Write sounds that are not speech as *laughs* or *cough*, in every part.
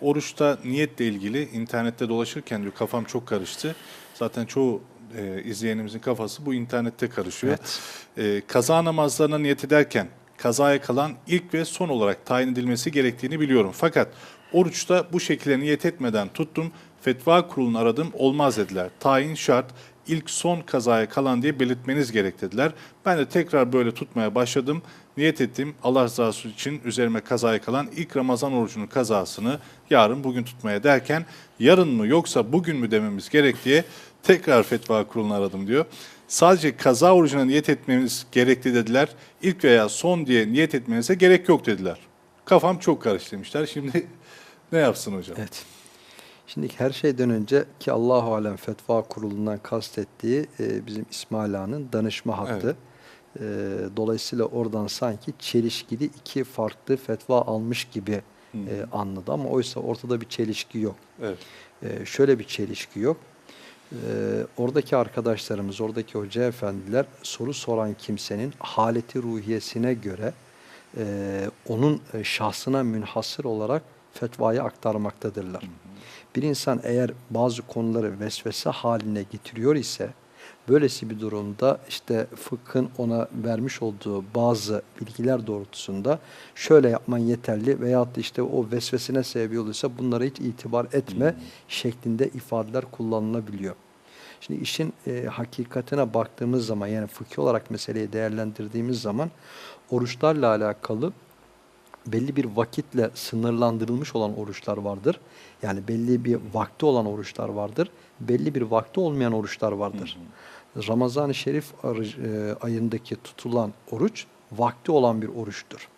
Oruçta niyetle ilgili internette dolaşırken diyor kafam çok karıştı. Zaten çoğu e, izleyenimizin kafası bu internette karışıyor. E, kaza namazlarına niyet ederken kazaya kalan ilk ve son olarak tayin edilmesi gerektiğini biliyorum. Fakat oruçta bu şekilde niyet etmeden tuttum. Fetva kurulunu aradım olmaz dediler. Tayin şart ilk son kazaya kalan diye belirtmeniz gerek dediler. Ben de tekrar böyle tutmaya başladım. Niyet ettim Allah rızası için üzerime kazaya kalan ilk Ramazan orucunun kazasını yarın bugün tutmaya derken yarın mı yoksa bugün mü dememiz gerek diye tekrar fetva kurulunu aradım diyor. Sadece kaza orucuna niyet etmemiz gerekli dediler. İlk veya son diye niyet etmenize gerek yok dediler. Kafam çok karıştı demişler. Şimdi *laughs* ne yapsın hocam? Evet. Şimdi her şeyden önce ki Allahu alem fetva kurulundan kastettiği e, bizim İsmail Ağa'nın danışma hattı. E, dolayısıyla oradan sanki çelişkili iki farklı fetva almış gibi e, anladı ama oysa ortada bir çelişki yok. Evet. E, şöyle bir çelişki yok. E, oradaki arkadaşlarımız, oradaki hoca efendiler soru soran kimsenin haleti ruhiyesine göre e, onun e, şahsına münhasır olarak fetvayı aktarmaktadırlar. Bir insan eğer bazı konuları vesvese haline getiriyor ise böylesi bir durumda işte fıkhın ona vermiş olduğu bazı bilgiler doğrultusunda şöyle yapman yeterli veyahut da işte o vesvesine sebep olursa bunlara hiç itibar etme şeklinde ifadeler kullanılabiliyor. Şimdi işin e, hakikatine baktığımız zaman yani fıkhi olarak meseleyi değerlendirdiğimiz zaman oruçlarla alakalı belli bir vakitle sınırlandırılmış olan oruçlar vardır. Yani belli bir vakti olan oruçlar vardır. Belli bir vakti olmayan oruçlar vardır. Ramazan-ı Şerif e, ayındaki tutulan oruç vakti olan bir oruçtur.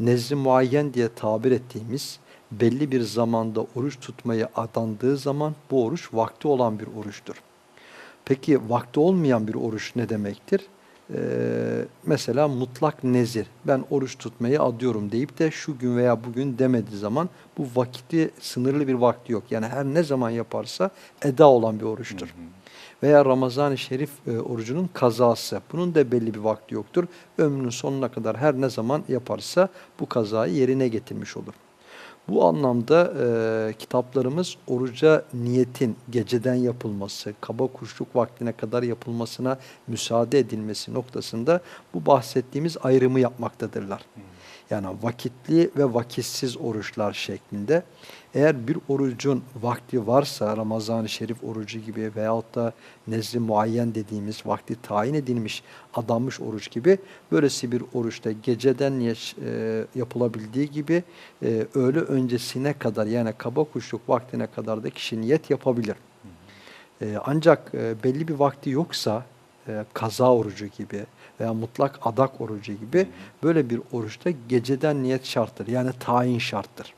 Nezli muayyen diye tabir ettiğimiz belli bir zamanda oruç tutmayı adandığı zaman bu oruç vakti olan bir oruçtur. Peki vakti olmayan bir oruç ne demektir? Ee, mesela mutlak nezir, ben oruç tutmayı adıyorum deyip de şu gün veya bugün demediği zaman bu vakti sınırlı bir vakti yok. Yani her ne zaman yaparsa eda olan bir oruçtur. Veya Ramazan-ı Şerif e, orucunun kazası, bunun da belli bir vakti yoktur. Ömrünün sonuna kadar her ne zaman yaparsa bu kazayı yerine getirmiş olur. Bu anlamda e, kitaplarımız oruca niyetin geceden yapılması, kaba kuşluk vaktine kadar yapılmasına müsaade edilmesi noktasında bu bahsettiğimiz ayrımı yapmaktadırlar. Yani vakitli ve vakitsiz oruçlar şeklinde. Eğer bir orucun vakti varsa Ramazan-ı Şerif orucu gibi veyahut da nezli muayyen dediğimiz vakti tayin edilmiş adanmış oruç gibi böylesi bir oruçta geceden niyet e, yapılabildiği gibi e, öğle öncesine kadar yani kaba kuşluk vaktine kadar da kişi niyet yapabilir. E, ancak e, belli bir vakti yoksa e, kaza orucu gibi veya mutlak adak orucu gibi böyle bir oruçta geceden niyet şarttır. Yani tayin şarttır.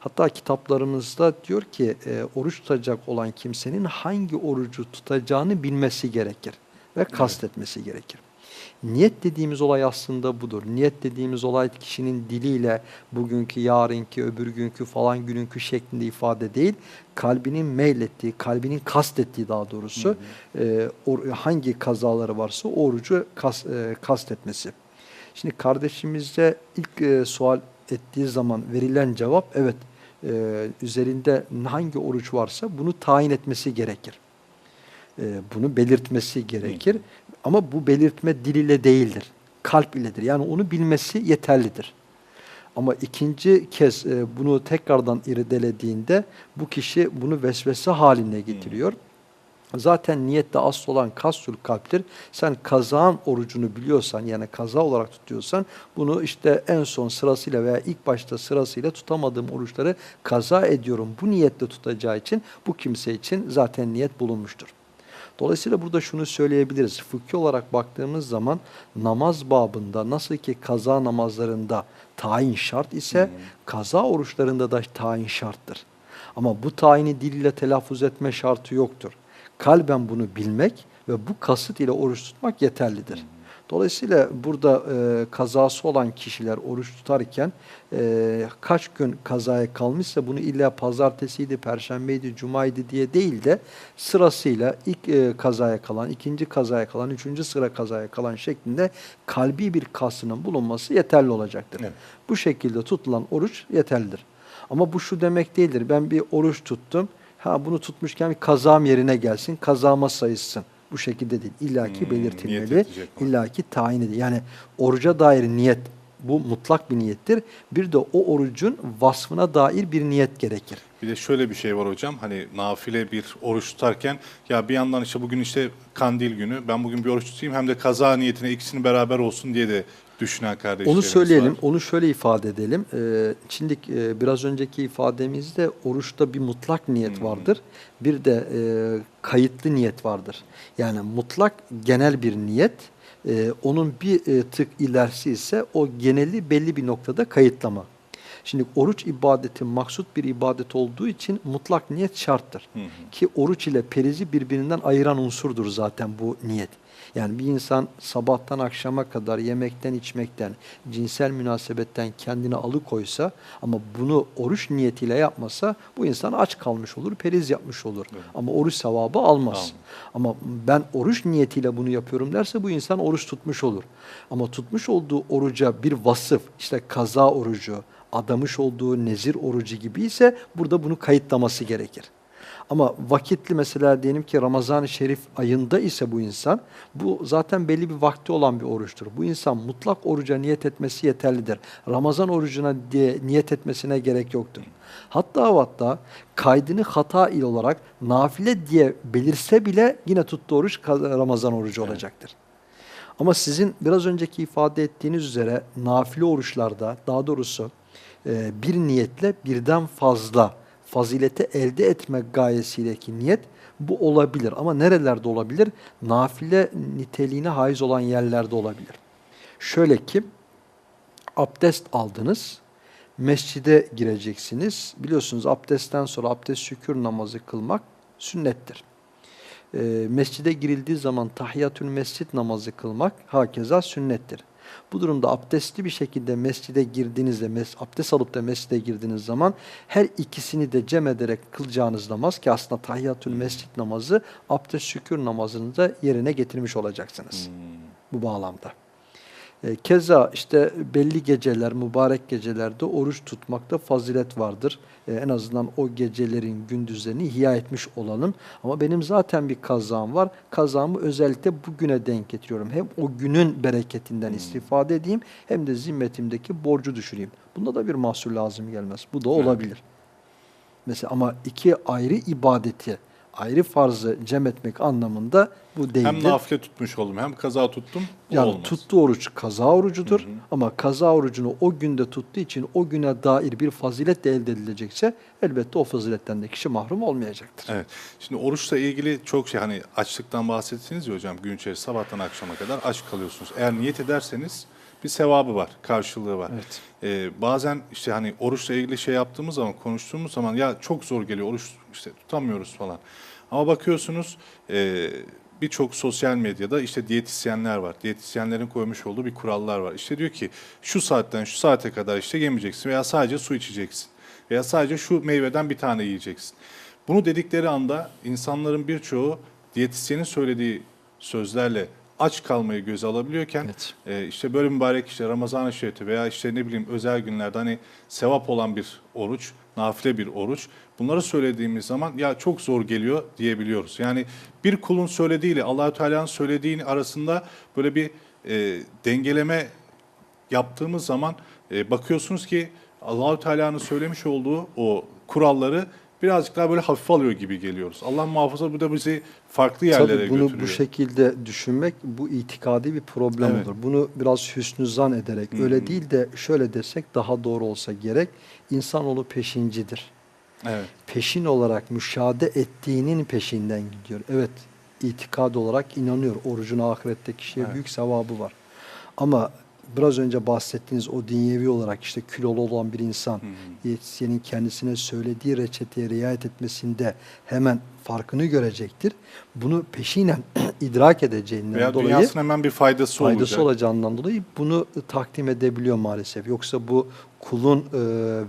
Hatta kitaplarımızda diyor ki e, oruç tutacak olan kimsenin hangi orucu tutacağını bilmesi gerekir ve kastetmesi gerekir. Niyet dediğimiz olay aslında budur. Niyet dediğimiz olay kişinin diliyle bugünkü, yarınki, öbür günkü falan gününkü şeklinde ifade değil. Kalbinin meylettiği, kalbinin kastettiği daha doğrusu e, or- hangi kazaları varsa orucu kas, e, kastetmesi. Şimdi kardeşimize ilk e, sual ettiği zaman verilen cevap evet e, üzerinde hangi oruç varsa bunu tayin etmesi gerekir. E, bunu belirtmesi gerekir. Ama bu belirtme dil ile değildir. Kalp iledir. Yani onu bilmesi yeterlidir. Ama ikinci kez e, bunu tekrardan irdelediğinde bu kişi bunu vesvese haline getiriyor. Zaten niyette asıl olan kastul kalptir. Sen kazağın orucunu biliyorsan yani kaza olarak tutuyorsan bunu işte en son sırasıyla veya ilk başta sırasıyla tutamadığım oruçları kaza ediyorum. Bu niyetle tutacağı için bu kimse için zaten niyet bulunmuştur. Dolayısıyla burada şunu söyleyebiliriz. Fıkhi olarak baktığımız zaman namaz babında nasıl ki kaza namazlarında tayin şart ise kaza oruçlarında da tayin şarttır. Ama bu tayini dil ile telaffuz etme şartı yoktur. Kalben bunu bilmek ve bu kasıt ile oruç tutmak yeterlidir. Dolayısıyla burada e, kazası olan kişiler oruç tutarken e, kaç gün kazaya kalmışsa bunu illa pazartesiydi, perşembeydi, cumaydı diye değil de sırasıyla ilk e, kazaya kalan, ikinci kazaya kalan, üçüncü sıra kazaya kalan şeklinde kalbi bir kastının bulunması yeterli olacaktır. Evet. Bu şekilde tutulan oruç yeterlidir. Ama bu şu demek değildir. Ben bir oruç tuttum. Ha bunu tutmuşken bir kazam yerine gelsin. Kazama sayılsın. Bu şekilde değil. İlla ki Hmm, belirtilmeli. niyet edecek mi? İlla ki tayin edilir. Yani oruca dair niyet bu mutlak bir niyettir. Bir de o orucun vasfına dair bir niyet gerekir. Bir de şöyle bir şey var hocam. Hani nafile bir oruç tutarken ya bir yandan işte bugün işte kandil günü ben bugün bir oruç tutayım hem de kaza niyetine ikisini beraber olsun diye de düşünen kardeşlerimiz Onu söyleyelim, var. onu şöyle ifade edelim. Ee, şimdi e, biraz önceki ifademizde oruçta bir mutlak niyet Hmm. vardır. Bir de e, kayıtlı niyet vardır. Yani mutlak genel bir niyet. e, onun bir e, tık ilerisi ise o geneli belli bir noktada kayıtlama. Şimdi oruç ibadeti maksut bir ibadet olduğu için mutlak niyet şarttır. Hı hı. Ki oruç ile perizi birbirinden ayıran unsurdur zaten bu niyet. Yani bir insan sabahtan akşama kadar yemekten içmekten, cinsel münasebetten kendini alıkoysa ama bunu oruç niyetiyle yapmasa bu insan aç kalmış olur, periz yapmış olur. Evet. Ama oruç sevabı almaz. Almaz. Ama ben oruç niyetiyle bunu yapıyorum derse bu insan oruç tutmuş olur. Ama tutmuş olduğu oruca bir vasıf, işte kaza orucu, adamış olduğu nezir orucu gibi ise burada bunu kayıtlaması gerekir. Ama vakitli mesela diyelim ki Ramazan-ı Şerif ayında ise bu insan, bu zaten belli bir vakti olan bir oruçtur. Bu insan mutlak oruca niyet etmesi yeterlidir. Ramazan orucuna diye niyet etmesine gerek yoktur. Hatta hatta kaydını hata il olarak nafile diye belirse bile yine tuttuğu oruç Ramazan orucu Evet. olacaktır. Ama sizin biraz önceki ifade ettiğiniz üzere nafile oruçlarda daha doğrusu bir niyetle birden fazla fazileti elde etmek gayesiyleki niyet bu olabilir. Ama nerelerde olabilir? Nafile niteliğine haiz olan yerlerde olabilir. Şöyle ki abdest aldınız, mescide gireceksiniz. Biliyorsunuz abdestten sonra abdest şükür namazı kılmak sünnettir. E, mescide girildiği zaman tahiyyatül mescid namazı kılmak hakeza sünnettir. Bu durumda abdestli bir şekilde mescide girdiğinizde, mes abdest alıp da mescide girdiğiniz zaman her ikisini de cem ederek kılacağınız namaz ki aslında tahiyyatül mescid namazı abdest şükür namazını da yerine getirmiş olacaksınız Hmm. bu bağlamda. E, Keza işte belli geceler, mübarek gecelerde oruç tutmakta fazilet vardır. E, en azından o gecelerin gündüzlerini ihya etmiş olalım. Ama benim zaten bir kazam var. Kazamı özellikle bugüne denk getiriyorum. Hem o günün bereketinden istifade edeyim hem de zimmetimdeki borcu düşüreyim. Bunda da bir mahsur lazım gelmez. Bu da Evet. olabilir. Mesela ama iki ayrı ibadeti, ayrı farzı cem etmek anlamında bu değildir. Hem nafile tutmuş oldum hem kaza tuttum. Yani olmaz. tuttuğu oruç kaza orucudur Hı hı. ama kaza orucunu o günde tuttuğu için o güne dair bir fazilet de elde edilecekse elbette o faziletten de kişi mahrum olmayacaktır. Evet. Şimdi oruçla ilgili çok şey hani açlıktan bahsettiniz ya hocam gün içerisinde sabahtan akşama kadar aç kalıyorsunuz. Eğer niyet ederseniz bir sevabı var, karşılığı var. Evet. Ee, bazen işte hani oruçla ilgili şey yaptığımız zaman, konuştuğumuz zaman ya çok zor geliyor oruç işte tutamıyoruz falan. Ama bakıyorsunuz e, birçok sosyal medyada işte diyetisyenler var. Diyetisyenlerin koymuş olduğu bir kurallar var. İşte diyor ki şu saatten şu saate kadar işte yemeyeceksin veya sadece su içeceksin. Veya sadece şu meyveden bir tane yiyeceksin. Bunu dedikleri anda insanların birçoğu diyetisyenin söylediği sözlerle aç kalmayı göze alabiliyorken Evet. e, işte böyle mübarek işte Ramazan-ı Şerif'te veya işte ne bileyim özel günlerde hani sevap olan bir oruç, nafile bir oruç. Bunları söylediğimiz zaman ya çok zor geliyor diyebiliyoruz. Yani bir kulun söylediğiyle Allahü Teala'nın söylediğini arasında böyle bir e, dengeleme yaptığımız zaman e, bakıyorsunuz ki Allahü Teala'nın söylemiş olduğu o kuralları birazcık daha böyle hafif alıyor gibi geliyoruz. Allah muhafaza bu da bizi farklı yerlere Tabii bunu götürüyor. bu şekilde düşünmek bu itikadi bir problem Evet. olur. Bunu biraz hüsnü zan ederek Hı öyle değil de şöyle desek daha doğru olsa gerek. İnsanoğlu peşincidir. Evet. peşin olarak müşahede ettiğinin peşinden gidiyor. Evet, itikad olarak inanıyor. Orucun ahirette kişiye Evet. büyük sevabı var. Ama biraz önce bahsettiğiniz o dünyevi olarak işte kilolu olan bir insan diyetisyenin kendisine söylediği reçeteye riayet etmesinde hemen farkını görecektir. Bunu peşinen *clears throat* idrak edeceğinden Veya dolayı dünyasına hemen bir faydası, faydası olacak. olacağından dolayı bunu e, takdim edebiliyor maalesef. Yoksa bu kulun e,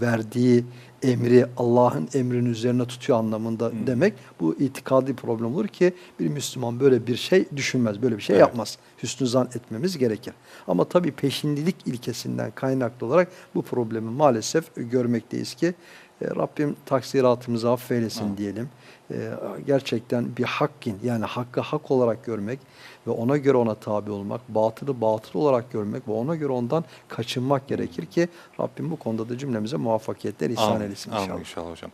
verdiği emri Allah'ın emrinin üzerine tutuyor anlamında demek bu itikadi problem olur ki bir Müslüman böyle bir şey düşünmez, böyle bir şey Evet. yapmaz. Hüsnü zan etmemiz gerekir. Ama tabii peşindilik ilkesinden kaynaklı olarak bu problemi maalesef görmekteyiz ki e, Rabbim taksiratımızı affeylesin diyelim. E, gerçekten bir hakkin yani hakkı hak olarak görmek ve ona göre ona tabi olmak, batılı batıl olarak görmek ve ona göre ondan kaçınmak gerekir ki Rabbim bu konuda da cümlemize muvaffakiyetler ihsan Amin. eylesin Amin inşallah. inşallah hocam.